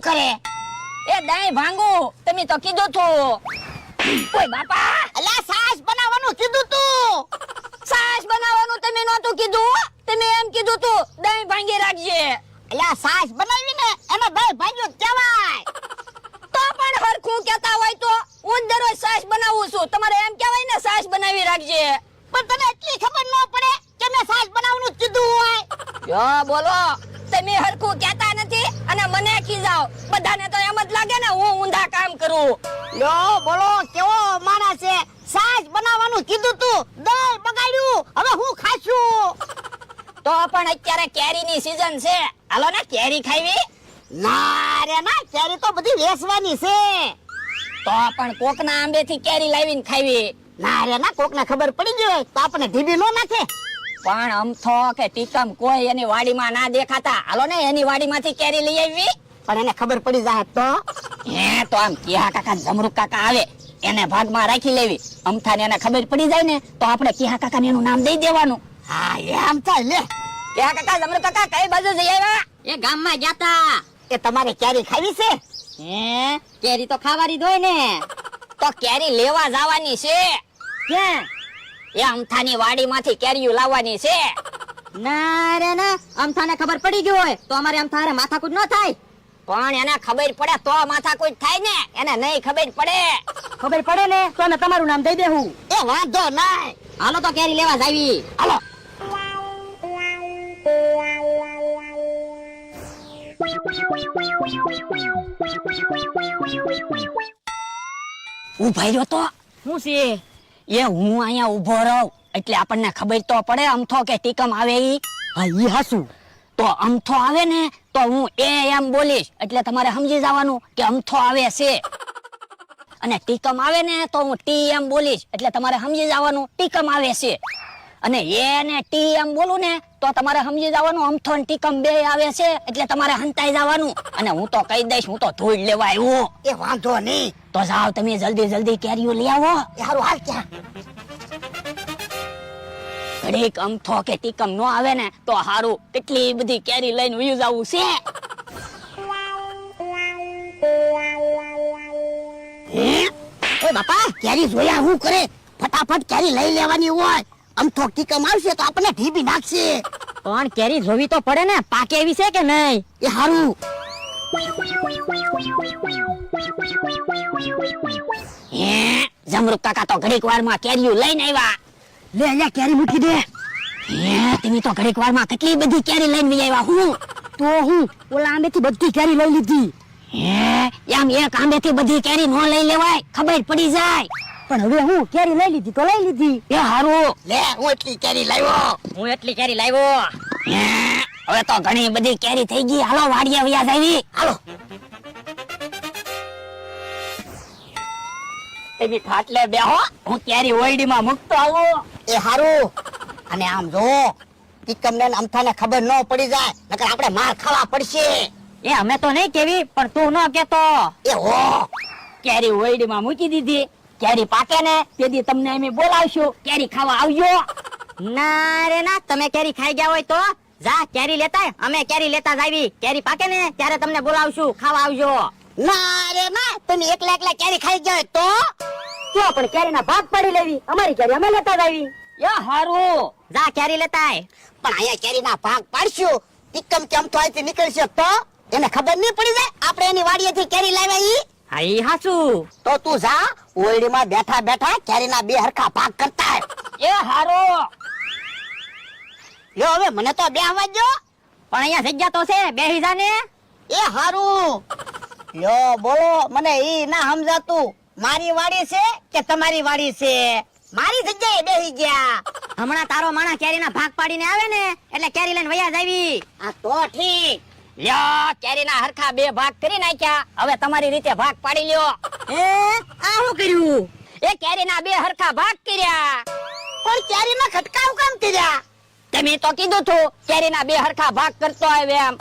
શું કરે? એ દાઈ ભાંગુ તમે તો કીધું તું. ઓય બાપા! અલા સાસ બનાવવાનું કીધું તું. સાસ બનાવવાનું તમે નહોતું કીધું? તમે એમ કીધું તું દહીં ભાંગી રાખજે. અલા સાસ બનાવી ને એને દહીં ભાંગ્યું કહેવાય. તો પણ હરખું કહેતા હોય તો હું દરરોજ સાસ બનાવું છું. તમારે એમ કહેવાય ને સાસ બનાવી રાખજે. પણ તને એટલી ખબર ન પડે કે મેં સાસ બનાવવાનું કીધું હોય. યો બોલો. તમે હરખું કહેતા નથી અને મને ખીજાવ બધાને તો એમ જ લાગે ને હું ઊંધા કામ કરું. લ્યો બોલો કેવો માણસ છે? સાજ બનાવવાનું કીધું તું. દહીં બગાડ્યું. હવે હું ખાશું. તો પણ અત્યારે કેરીની સીઝન છે. હાલો ને કેરી ખાવી ના રે ના કેરી તો બધી વેચવાની છે. તો પણ કોકના આંબેથી કેરી લાવીને ખાવી ના રે ના કોકને ખબર પડી ગઈ હોય તો આપણે ઢીબી નો નાખે. પણ અમથો કે ટીકમ કોઈ એની વાડીમાં ના દેખાતા. હાલો ને એની વાડીમાંથી કેરી લઈ આવી. પણ એને ખબર પડી જાય તો? હે તો આમ કિહા કાકા જમરૂક કાકા આવે એને ભાગમાં રાખી લેવી. અમથાને એને ખબર પડી જાય ને તો આપણે કિહા કાકાને એનું નામ દઈ દેવાનું. હા એમ થાય લે. કિહા કાકા જમરૂક કાકા કઈ બાજુ જઈ આવ્યા? એ ગામમાં ગયા તા એ તમારે કેરી ખાવી છે? હે કેરી તો ખાવાની દોય ને. તો કેરી લેવા જવાની છે. ક્યાં એ અમથાની વાડીમાંથી કેરીયું લાવવાની છે. ના રે ના અમથાને ખબર પડી ગઈ હોય તો અમારે અમથારે માથાકૂટ ન થાય. પણ એને ખબર પડે તો માથાકૂટ થાય ને એને નહીં ખબર પડે. ખબર પડે ને તો ને તમારું નામ દઈ દેવું એ વાંધો નહીં. હાલો તો કેરી લેવા જાવી હાલો. ઉભાઈ રહ્યો તો. શું છે? એ હું અહીંયા ઊભો રહું. એટલે આપણને ખબર તો પડે અમથો કે ટીકમ આવે ઈ. હા ઈ હાસું. તો અમથો આવે ને તો હું એ એમ બોલીશ. એટલે તમારે સમજી જવાનું કે અમથો આવે છે. અને ટીકમ આવે ને તો હું ટી એમ બોલીશ. એટલે તમારે સમજી જવાનું ટીકમ આવે છે. અને એ ને ટી એમ બોલું ને તો તમારે સમજી જવાનું અમથો ને ટીકમ બે આવે છે એટલે તમારે હંતાઈ જવાનું. અને હું તો કહી દઈશ હું તો ધોઈ લેવા આવ્યો. એ વાંધો નહીં. તો જાઓ તમે જલ્દી જલ્દી કેરીઓ લઈ આવો. એ હારું હાલ ક્યાં ઘડીક અમથો કે ટીકમ નો આવે ને તો હારું કેટલી બધી કેરી લઈને વયું જાવું છે. એ બાપા કેરી જોયા હું કરે? ફટાફટ કેરી લઈ લેવાની હોય. આમ થોકી કમાવશે તો આપણને ઢીબી નાખશે. પણ કેરી જોવી તો પડે ને પાકે એવી છે કે નહીં? એ હારું. હે જમરૂક કાકા તો ઘડીક વારમાં કેરીઓ લઈને આવ્યા. લે અહીંયા કેરી મૂકી દે. હે તમે તો ઘડીક વારમાં કેટલી બધી કેરી લઈને આવ્યા હું? તો હું ઓલા આંબેથી બધી કેરી લઈ લીધી. હે એમ એક આંબેથી બધી કેરી નો લઈ લેવાય ખબર પડી જાય. પણ હવે હું કેરી લઈ લીધી તો લઈ લીધી. એ હારું. લે હું એટલી કેરી લાવ્યો? હું એટલી કેરી લાવ્યો? હવે તો ઘણી બધી કેરી થઈ ગઈ. હાલો વાડીએ વ્યાજ આવી. હાલો. તમે ખાટલે બેહો હું. કેરી ઓયડીમાં મૂકતો આવું. એ હારું. અને આમ જો ટીકમ ને અમથાને ખબર ન પડી જાય. નકર આપણે માર ખાવા પડશે. એ અમે તો નહીં કેવી પણ તું ન કેતો. એ હો. કેરી ઓયડીમાં મૂકી દીધી. કેરી પાકે ને તેથી તમને અમે બોલાવશું. કેરી ખાવા આવજો. ના રે ના તમે કેરી ખાઈ ગયા હોય તો જા કેરી લેતા અમે કેરી લેતા જાવી કેરી પાકે ને ત્યારે તમને બોલાવશું. ખાવા આવજો. ના રે ના તમે એકલા એકલા કેરી ખાઈ જાય તો? ક્યાં પણ કેરીના ભાગ પાડી લેવી. અમારી કેરી અમે લેતા જાવી યા હારું. જા કેરી લેતા પણ અહીંયા કેરી ના ભાગ પાડશું. ટીકમ કેમ તો અહીંથી નીકળશે તો? એને ખબર નહીં પડી જાય. આપણે એની વાડીએથી કેરી લાવ્યા ઈ. હા હાસુ તો તું જા ઓરડીમાં બેઠા બેઠા કેરીના બે હરખા ભાગ કરતા. એ હારું. લ્યો હવે મને તો બે આવવા દો પણ અહીંયા જગ્યા તો છે બે જા ને. એ હારું. લ્યો બોલો મને ઈ ના સમજાતું. મારી વાડી છે કે તમારી વાડી છે? મારી જગ્યાએ બેહી ગયા. હમણાં તારો માણા કેરીના ભાગ પાડીને આવે ને એટલે કેરી લઈને વયા જાવી આ તો ઠીક. લ્યો કેરીના હરખા બે ભાગ કરી નાખ્યા. હવે તમારી રીતે ભાગ પાડી લ્યો. એ આ શું કર્યું? એ કેરીના બે હરખા ભાગ કર્યા. પણ કેરીમાં ખટકાવ કામ કર્યા? તમે તો કીધું તું કેરીના બે હરખા ભાગ કરતો આવે એમ.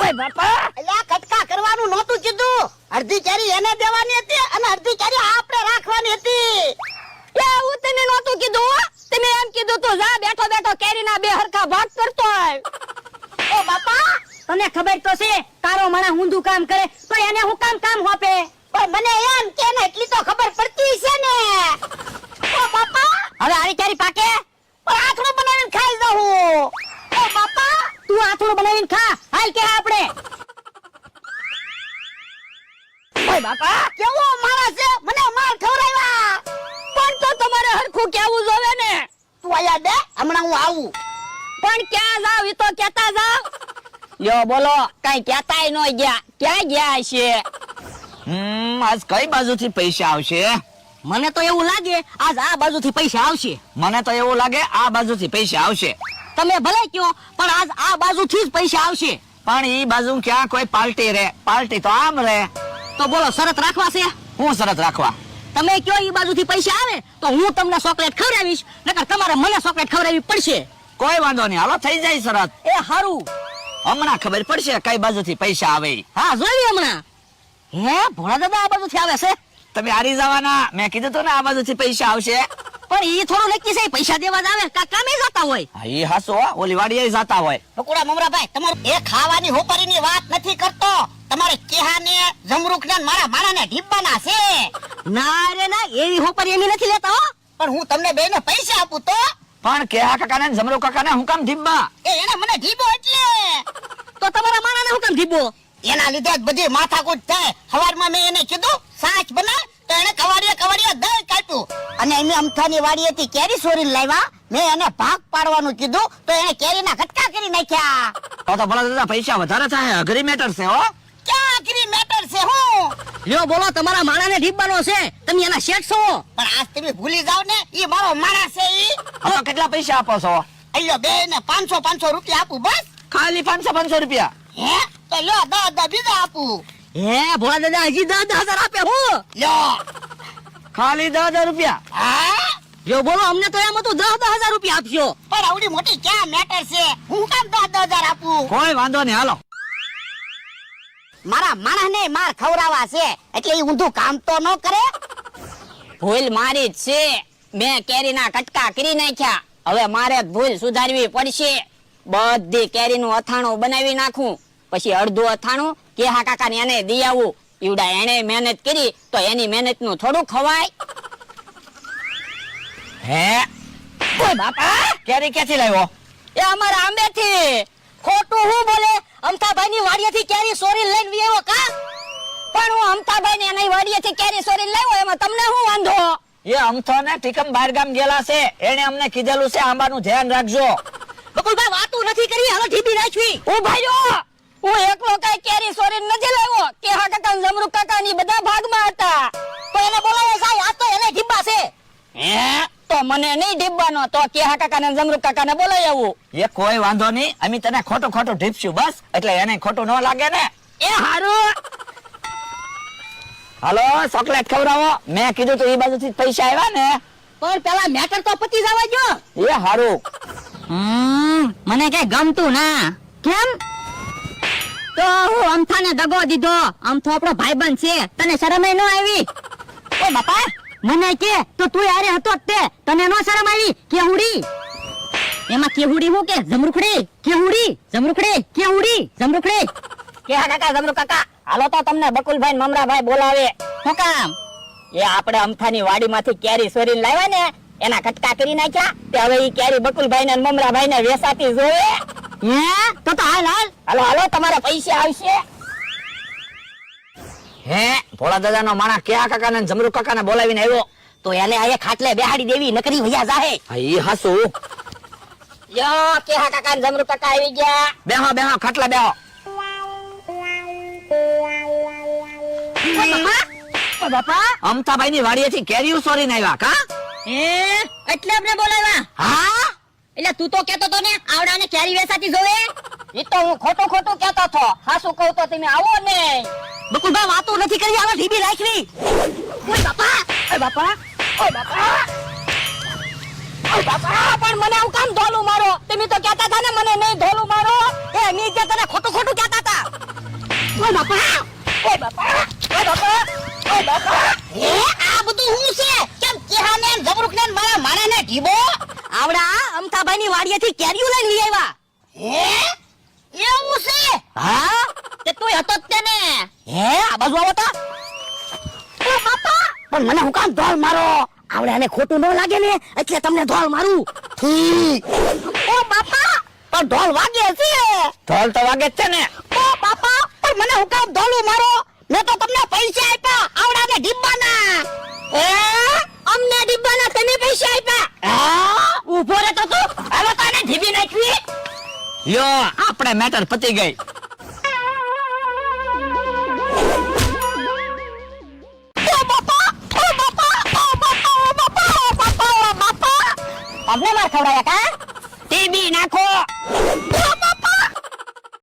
ઓય બાપા! એટલે ખટકા કરવાનું નહોતું કીધું. અડધી કેરી એને દેવાની હતી અને અડધી કેરી આપણે રાખવાની હતી. એ હું તમે નહોતું કીધું તમે એમ કીધું તું જા બેઠો બેઠો કેરીના બે હરખા ભાગ કરતો આવ ઓ બાપા! તમને ખબર તો છે તારો માણા ઊંધું કામ કરે તો એને હું કામ કામ હોપે? પણ મને એમ કે ને એટલી તો ખબર પડતી છે ને. ઓ બાપા! હવે આવી કેરી પાકે? પણ આથડું બનાવીને ખાઈ જાઉં ઓ બાપા! તું આથડું બનાવીને ખા હાલ કે આપણે. ઓય બાપા કેવો માણસ છે? મને માર ખવરાવ્યા પણ તો તમારે હરખું કેવું જોવે ને. તું આયા દે હમણાં હું આવું. પણ ક્યાં જાવ એ તો કેતા જાવ લ્યો બોલો કઈ કેતાય ન ગયા. ક્યાં ગયા છે હમ આજ કઈ બાજુથી પૈસા આવશે? મને તો એવું લાગે આજ આ બાજુથી પૈસા આવશે. મને તો એવું લાગે આ બાજુથી પૈસા આવશે. તમે ભલે કયો પણ આજ આ બાજુથી જ પૈસા આવશે. પણ ઈ બાજુ ક્યાં કોઈ પાર્ટી રે પાર્ટી તો આમ રે તો બોલો શરત રાખવા છે? હું શરત રાખવા? તમે કયો એ બાજુથી પૈસા આવે તો હું તમને ચોકલેટ ખવડાવીશ નકર તમારે મને ચોકલેટ ખવડાવવી પડશે. કોઈ વાંધો નહીં. હાલો થઈ જાય શરત. એ હારું. હમણાં ખબર પડશે કઈ બાજુથી પૈસા આવે હા જોઈ હમણાં. હે ભોળા દાદા આ બાજુથી આવે છે? તમે હારી જવાના. મેં કીધું તું ને આ બાજુથી પૈસા આવશે. પણ ઈ થોડું નક્કી છે પૈસા દેવા જ આવે. કા કામે જતા હોય? હા, ઈ હાસો ઓલી વાડીએ જતા હોય. બકુડા મમરાભાઈ તમારું એ ખાવાની હોપારીની વાત નથી કરતો. તમારે કેહાને જમરૂખ ને મારા માણાને ઢીબ્બાના છે. ના રે ના. એવી હોપરી એમી નથી લેતા હો. પણ હું તમને બેને પૈસા આપું તો. પણ કેહા કાકા ને જમરો કાકા ને હું કામ ધીબ્બા એ એને મને ધીબો એટલે. તો તમારા માણાને હું કામ ધીબો એના લીધે જ બધી માથાકૂટ થાય. સવારમાં મેં એને કીધું સાચ બના તો એને કવાડિયા કવાડિયા દહીં કાપ્યું. અને એની અમથાની વાડી હતી કેરી સોરી લાવ્યા. મેં એને ભાગ પાડવાનું કીધું તો એને કેરીના કટકા કરી નાખ્યા. તો તો ભલા દાદા પૈસા વધારે થાય અઘરી મેટર છે હો. ક્યાં અઘરી મેટર છે હું લ્યો બોલો તમારા માણાને ઢીબવાનો છે. તમે એના શેઠ છો? પણ આજ તમે ભૂલી જાવ ને ઈ મારો માણસ છે ઈ. હવે કેટલા પૈસા આપો છો? અయ్యో બે ને પાંચસો પાંચસો રૂપિયા આપું બસ. ખાલી પાંચસો પાંચસો રૂપિયા? હે? તો લ્યો દસ દા બીજા આપું. હે ભોળા દાદા હજી દસ દસ હજાર આપે હું. લ્યો ખાલી દસ હજાર રૂપિયા? હા? યો બોલો અમને તો એમ હતું દસ દસ હજાર રૂપિયા આપશો પણ આવડી મોટી ક્યાં મેટર છે? હું કામ દસ દસ હજાર આપું? કોઈ વાંધો નહીં હાલો. મારા માણસને માર ખવડાવવા છે એટલે ઊંધું કામ તો ન કરે. ભૂલ મારી જ છે. મેં કેરીના કટકા કરી નાખ્યા. હવે મારે ભૂલ સુધારવી પડશે. બધી કેરીનું અથાણું બનાવી નાખું. પછી અડધું અથાણું કેહા કાકાને એને દઈ આવું. ઈવડા એને મહેનત કરી તો એની મહેનતનું થોડું ખવાય. હે? બાપા! કેરી ક્યાંથી લાવ્યો? એ અમારા આંબેથી. ખોટું હું બોલે? અમથાભાઈની વાડીએથી કેરી સોરી લઈને વી આવ્યો કા? પણ હું અમથાભાઈને એની વાડીએથી કેરી સોરી લાવ્યો એમાં તમને શું વાંધો? એ અમથો ને ટીકમ બહાર ગામ ગયેલા છે. એને અમને કીધેલું છે આંબાનું ધ્યાન રાખજો. બકુલભાઈ વાતું નથી કરી હાલો ઢીબી રાખવી ઓ ભાઈઓ હું એકલો કઈ કેરી સોરી નથી લાવ્યો કે હા કાકા જમરૂ કાકા ની બધા ભાગમાં મને નહીં ઢીબવાનો તો કે હા કાકા ને જમરૂ કાકા ને બોલાવી આવું. એ કોઈ વાંધો નહીં. અમે તને ખોટો ખોટો ઢીપશું બસ. એટલે એને ખોટું ન લાગે ને. એ હારું. હાલો ચોકલેટ ખવડાવો. મેં કીધું તો એ બાજુથી પૈસા આવ્યા ને. પણ પેલા મેટર તો પતી જવા જો એ હારું. હમ મને કઈ ગમતું ના. કેમ? તો હું અમથાને દગો દીધો. અમથો આપણો ભાઈબંધ છે. તને શરમ ન આવી. ઓ બાપા મને કે તો તું હારે હતો તે. તને નો શરમ આવી? કેવડી એમાં કેવડી હું કે? જમરૂખડી. કેવડી જમરૂખડી. કેવડી જમરૂખડી. કે હા કાકા જમરૂ કાકા. હાલો તો તમને બકુલભાઈ મમરાભાઈ બોલાવે. શું કામ? એ આપણે અમથાની વાડીમાંથી કેરી સોરીને લાવ્યા ને એના કટકા કરી નાખ્યા. તે હવે ઈ કેરી બકુલભાઈ ને મમરાભાઈ ને વેસાતી જોવે. હે? તો તો હાલ હાલ. હાલો હાલો તમારા પૈસા આવશે. હે ભોળા દાદા નો માણા કેયા કાકા ને જમરૂ કાકા ને બોલાવીને આવ્યો? તો એને આયે ખાટલે બેહાડી દેવી નકરી વયા જાહે. હા, ઈ હાસુ. યો કે હા કાકા ને જમરૂ કાકા આવી ગયા. બેહો બેહો ખાટલા બેહો. બાપા અમતાભાઈ ની વાડીએથી કેરીઓ સોરીને આવ્યા કા? એ એટલે આપણે બોલાવ્યા? હા? એટલે તું તો કેતો તો ને આવડા ને કેરી વેસાતી જોવે? ઈ તો હું ખોટું ખોટું કેતો હતો. હાસુ કહું તો તમે આવો ને. બકુલભાઈ વાતો નથી કરી, આવા ઢીબી રાખવી. ઓય બાપા ઓય બાપા ઓય બાપા. ઓય ને જે ખોટું ખોટું કહેતા આ બધું હું છે? કેમ કેહાને આવડા અમથાભાઈ ની વાડીએથી કેરીઓ લઈને લઈ આવ્યા હે એવું છે હા તે તું હતો જ તે ને હે આ બાજુ આવો તો ઓ બાપા પણ મને હું કામ ધોલ મારો. આવડે આને ખોટું ન લાગે ને એટલે તમને ધોલ મારું. ઠીક. ઓ બાપા! પણ ઢોલ વાગે છે. ઢોલ તો વાગે છે ને. ઓ બાપા! પણ મને હું કામ ધોલું મારો. મેં તો તમને પૈસા આપ્યા. આવડાને ડિબ્બાના. એ અમને ડિબ્બાના તને પૈસા આપ્યા. હા? ઊભો રે તો. તું હવે તને ઢીબી નાખવી. યો આપણે મેટર પતી ગઈ. ખવડાયા કા? ટીબી નાખો.